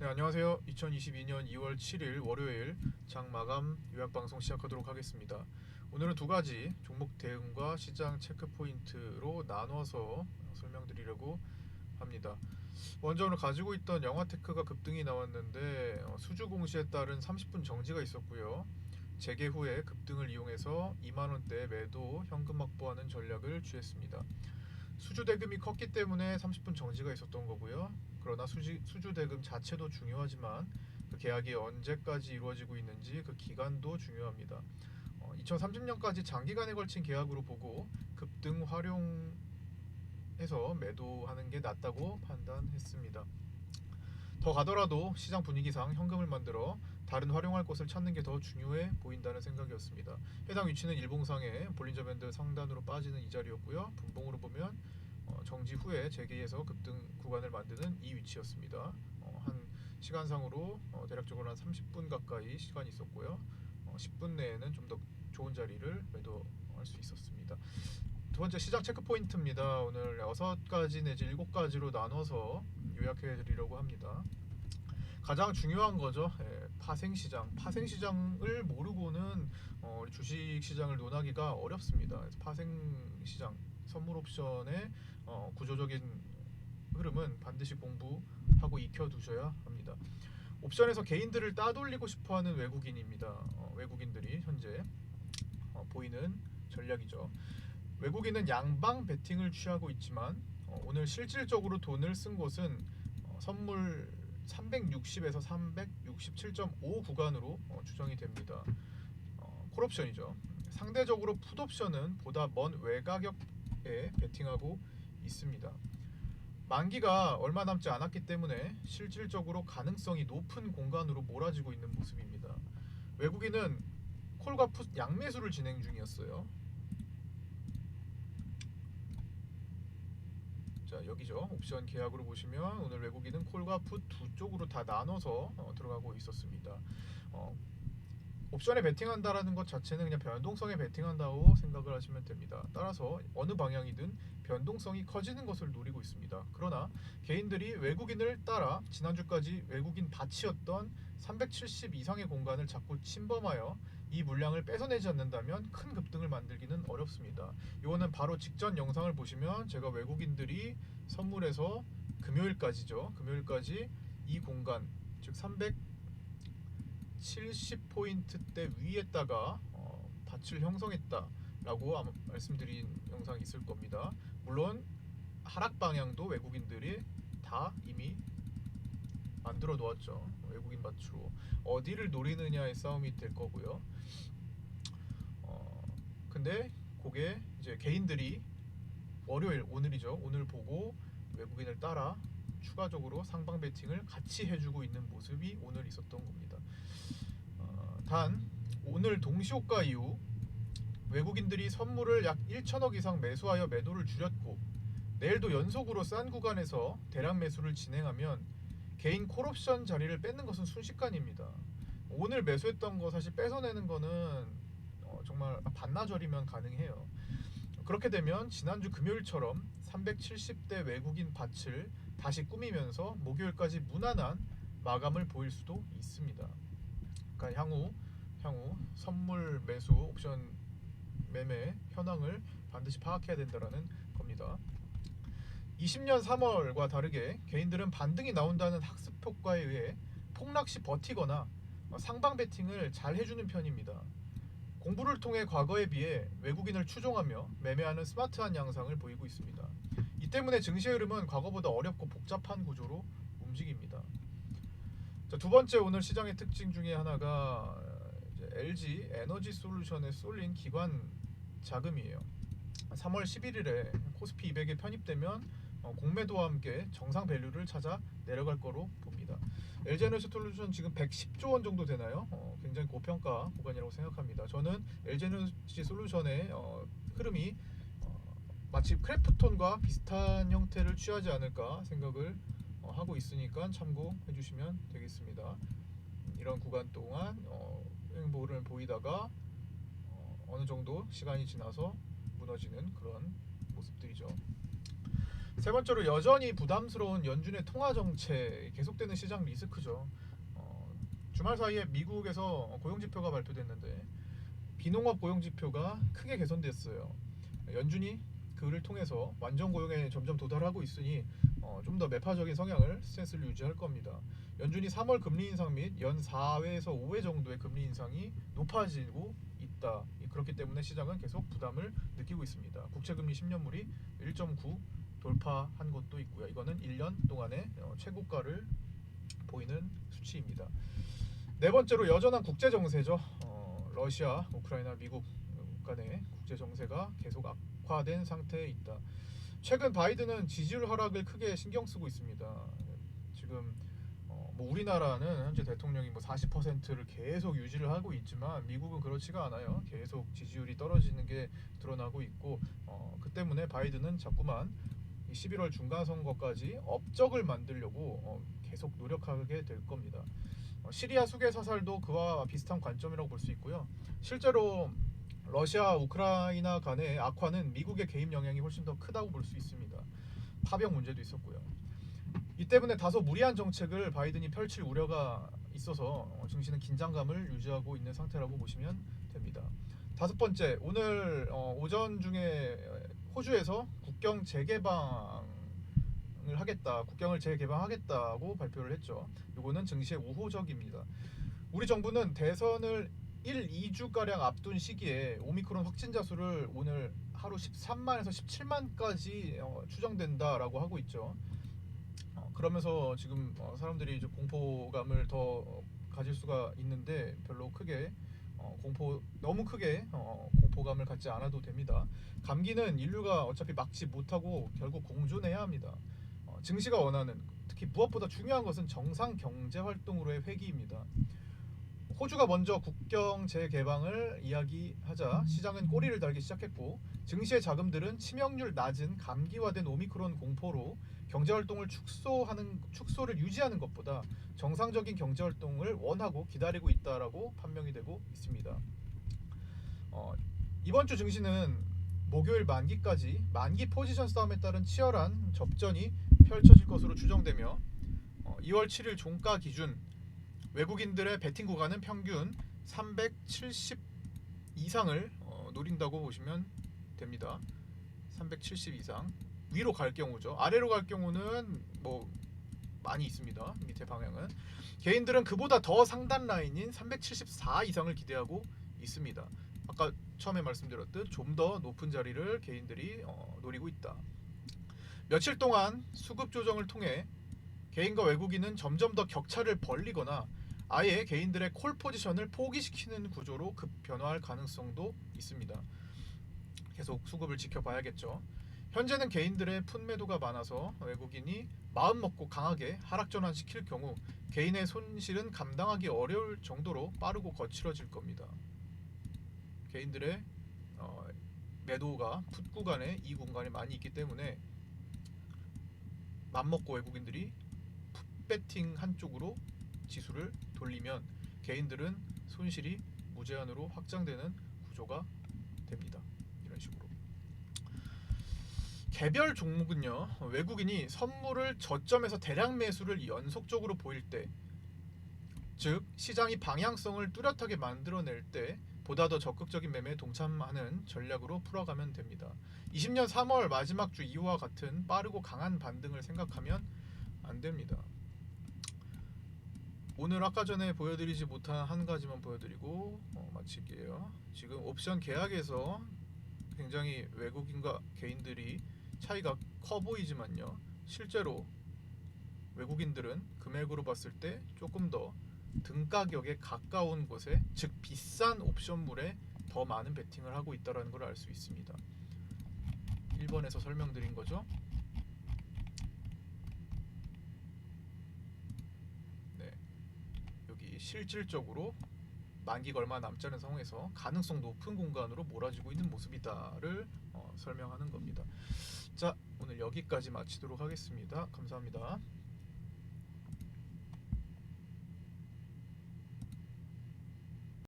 네, 안녕하세요. 2022년 2월 7일 월요일 장 마감 요약 방송 시작하도록 하겠습니다. 오늘은 두 가지 종목 대응과 시장 체크 포인트로 나눠서 설명드리려고 합니다. 먼저 오늘 가지고 있던 영화테크가 급등이 나왔는데 어, 수주 공시에 따른 30분 정지가 있었고요. 재개 후에 급등을 이용해서 2만 원대 매도 현금 확보하는 전략을 취했습니다. 수주 대금이 컸기 때문에 30분 정지가 있었던 거고요. 그러나 수지, 수주 대금 자체도 중요하지만 그 계약이 언제까지 이루어지고 있는지 그 기간도 중요합니다. 어, 2030년까지 장기간에 걸친 계약으로 보고 급등 활용해서 매도하는 게 낫다고 판단했습니다. 더 가더라도 시장 분위기상 현금을 만들어 다른 활용할 곳을 찾는 게 더 중요해 보인다는 생각이었습니다. 해당 위치는 일봉상의 볼린저 밴드 상단으로 빠지는 이 자리였고요. 분봉으로 보면 어, 정지 후에 재개해서 급등 구간을 만드는 이 위치였습니다. 어, 한 시간상으로 어, 대략적으로 한 30분 가까이 시간이 있었고요. 어, 10분 내에는 좀 더 좋은 자리를 매도할 수 있었습니다. 두 번째 시장 체크 포인트입니다. 오늘 여섯 가지 내지 일곱 가지로 나눠서 요약해 드리려고 합니다. 가장 중요한 거죠. 예, 파생 시장. 파생 시장을 모르고는 어, 우리 주식 시장을 논하기가 어렵습니다. 그래서 파생 시장, 선물 옵션의 어, 구조적인 흐름은 반드시 공부하고 익혀 두셔야 합니다. 옵션에서 개인들을 따돌리고 싶어하는 외국인입니다. 어, 외국인들이 현재 어, 보이는 전략이죠. 외국인은 양방 베팅을 취하고 있지만 어, 오늘 실질적으로 돈을 쓴 곳은 어, 선물 360에서 367.5 구간으로 어, 추정이 됩니다. 어, 콜옵션이죠. 상대적으로 풋옵션은 보다 먼 외가격에 베팅하고 있습니다. 만기가 얼마 남지 않았기 때문에 실질적으로 가능성이 높은 공간으로 몰아지고 있는 모습입니다. 외국인은 콜과 풋 양매수를 진행 중이었어요. 자 여기죠 옵션 계약으로 보시면 오늘 외국인은 콜과 풋 두 쪽으로 다 나눠서 어, 들어가고 있었습니다. 어, 옵션에 베팅한다라는 것 자체는 그냥 변동성에 베팅한다고 생각을 하시면 됩니다. 따라서 어느 방향이든 변동성이 커지는 것을 노리고 있습니다. 그러나 개인들이 외국인을 따라 지난주까지 외국인 밭이었던 370 이상의 공간을 자꾸 침범하여 이 물량을 뺏어내지 않는다면 큰 급등을 만들기는 어렵습니다. 이거는 바로 직전 영상을 보시면 제가 외국인들이 선물에서 금요일까지죠. 금요일까지 이 공간 즉 370포인트대 위에다가 어, 밭을 형성했다 라고 아마 말씀드린 영상이 있을 겁니다. 물론 하락 방향도 외국인들이 다 이미 만들어 놓았죠. 외국인 밭으로 어디를 노리느냐의 싸움이 될 거고요. 어, 근데 그게 이제 개인들이 월요일 오늘이죠. 오늘 보고 외국인을 따라 추가적으로 상방 베팅을 같이 해주고 있는 모습이 오늘 있었던 겁니다. 어, 단 오늘 동시호가 이후 외국인들이 선물을 약 1천억 이상 매수하여 매도를 줄였고 내일도 연속으로 싼 구간에서 대량 매수를 진행하면 개인 콜옵션 자리를 뺏는 것은 순식간입니다. 오늘 매수했던 거 사실 뺏어내는 거는 어, 정말 반나절이면 가능해요. 그렇게 되면 지난주 금요일처럼 370대 외국인 밭을 다시 꾸미면서 목요일까지 무난한 마감을 보일 수도 있습니다. 그러니까 향후 향후 선물 매수 옵션 매매 현황을 반드시 파악해야 된다라는 겁니다. 20년 3월과 다르게 개인들은 반등이 나온다는 학습 효과에 의해 폭락 시 버티거나 상방 베팅을 잘 해주는 편입니다. 공부를 통해 과거에 비해 외국인을 추종하며 매매하는 스마트한 양상을 보이고 있습니다. 이 때문에 증시 흐름은 과거보다 어렵고 복잡한 구조로 움직입니다. 자, 두 번째 오늘 시장의 특징 중에 하나가 LG 에너지 솔루션에 쏠린 기관 자금이에요. 3월 11일에 코스피 200에 편입되면 어, 공매도와 함께 정상 밸류를 찾아 내려갈 거로 봅니다. LG 에너지 솔루션 지금 110조 원 정도 되나요? 어, 굉장히 고평가 구간이라고 생각합니다. 저는 LG 에너지 솔루션의 어, 흐름이 어, 마치 크래프톤과 비슷한 형태를 취하지 않을까 생각을 어, 하고 있으니까 참고해 주시면 되겠습니다. 이런 구간 동안 어, 행보를 보이다가 어, 어느 정도 시간이 지나서 무너지는 그런 모습들이죠. 세 번째로 여전히 부담스러운 연준의 통화 정책 계속되는 시장 리스크죠. 어, 주말 사이에 미국에서 고용 지표가 발표됐는데 비농업 고용 지표가 크게 개선됐어요. 연준이 그를 통해서 완전 고용에 점점 도달하고 있으니 어, 좀 더 매파적인 성향을 스탠스를 유지할 겁니다. 연준이 3월 금리 인상 및 연 4회에서 5회 정도의 금리 인상이 높아지고 있다. 그렇기 때문에 시장은 계속 부담을 느끼고 있습니다. 국채 금리 10년물이 1.9 돌파한 것도 있고요. 이거는 1년 동안의 어, 최고가를 보이는 수치입니다. 네 번째로 여전한 국제 정세죠. 어, 러시아, 우크라이나, 미국 간의 국제 정세가 계속 악화된 상태에 있다. 최근 바이든은 지지율 하락을 크게 신경 쓰고 있습니다. 지금 어, 뭐 우리나라는 현재 대통령이 뭐 40%를 계속 유지를 하고 있지만 미국은 그렇지가 않아요. 계속 지지율이 떨어지는 게 드러나고 있고 어, 그 때문에 바이든은 자꾸만 이 11월 중간 선거까지 업적을 만들려고 어, 계속 노력하게 될 겁니다. 어, 시리아 수계 사살도 그와 비슷한 관점이라고 볼 수 있고요. 실제로 러시아 우크라이나 간의 악화는 미국의 개입 영향이 훨씬 더 크다고 볼 수 있습니다. 파병 문제도 있었고요. 이 때문에 다소 무리한 정책을 바이든이 펼칠 우려가 있어서 어, 증시는 긴장감을 유지하고 있는 상태라고 보시면 됩니다. 다섯 번째, 오늘 어, 오전 중에 호주에서 국경 재개방을 하겠다, 국경을 재개방하겠다고 발표를 했죠. 이거는 증시의 우호적입니다. 우리 정부는 대선을 1, 2주 가량 앞둔 시기에 오미크론 확진자 수를 오늘 하루 13만에서 17만까지 어, 추정된다라고 하고 있죠. 어, 그러면서 지금 어, 사람들이 이제 공포감을 더 어, 가질 수가 있는데 별로 크게 어, 공포 너무 크게 어, 공포감을 갖지 않아도 됩니다. 감기는 인류가 어차피 막지 못하고 결국 공존해야 합니다. 어, 증시가 원하는 특히 무엇보다 중요한 것은 정상 경제 활동으로의 회귀입니다. 호주가 먼저 국경 재개방을 이야기하자 시장은 꼬리를 달기 시작했고 증시의 자금들은 치명률 낮은 감기화된 오미크론 공포로 경제 활동을 축소하는 축소를 유지하는 것보다 정상적인 경제 활동을 원하고 기다리고 있다라고 판명이 되고 있습니다. 어, 이번 주 증시는 목요일 만기까지 만기 포지션 싸움에 따른 치열한 접전이 펼쳐질 것으로 추정되며 어, 2월 7일 종가 기준 외국인들의 베팅 구간은 평균 370 이상을 어, 노린다고 보시면 됩니다. 370 이상 위로 갈 경우죠. 아래로 갈 경우는 뭐 많이 있습니다. 밑에 방향은 개인들은 그보다 더 상단 라인인 374 이상을 기대하고 있습니다. 아까 처음에 말씀드렸듯 좀 더 높은 자리를 개인들이 어, 노리고 있다. 며칠 동안 수급 조정을 통해 개인과 외국인은 점점 더 격차를 벌리거나 아예 개인들의 콜 포지션을 포기시키는 구조로 급 변화할 가능성도 있습니다. 계속 수급을 지켜봐야겠죠. 현재는 개인들의 푼매도가 많아서 외국인이 마음 먹고 강하게 하락 전환시킬 경우 개인의 손실은 감당하기 어려울 정도로 빠르고 거칠어질 겁니다. 개인들의 어, 매도가 풋 구간에 이 공간이 많이 있기 때문에 맘먹고 외국인들이 풋 배팅 한쪽으로 지수를 돌리면 개인들은 손실이 무제한으로 확장되는 구조가 됩니다. 이런 식으로. 개별 종목은요 외국인이 선물을 저점에서 대량 매수를 연속적으로 보일 때, 즉 시장이 방향성을 뚜렷하게 만들어낼 때 보다 더 적극적인 매매에 동참하는 전략으로 풀어가면 됩니다. 20년 3월 마지막 주 이후와 같은 빠르고 강한 반등을 생각하면 안 됩니다. 오늘 아까 전에 보여드리지 못한 한 가지만 보여드리고 어, 마칠게요. 지금 옵션 계약에서 굉장히 외국인과 개인들이 차이가 커 보이지만요. 실제로 외국인들은 금액으로 봤을 때 조금 더 등가격에 가까운 곳에 즉 비싼 옵션물에 더 많은 베팅을 하고 있다는 걸 알 수 있습니다. 1번에서 설명드린 거죠. 네. 여기 실질적으로 만기가 얼마 남지 않은 상황에서 가능성 높은 공간으로 몰아지고 있는 모습이다를 어, 설명하는 겁니다. 자, 오늘 여기까지 마치도록 하겠습니다. 감사합니다.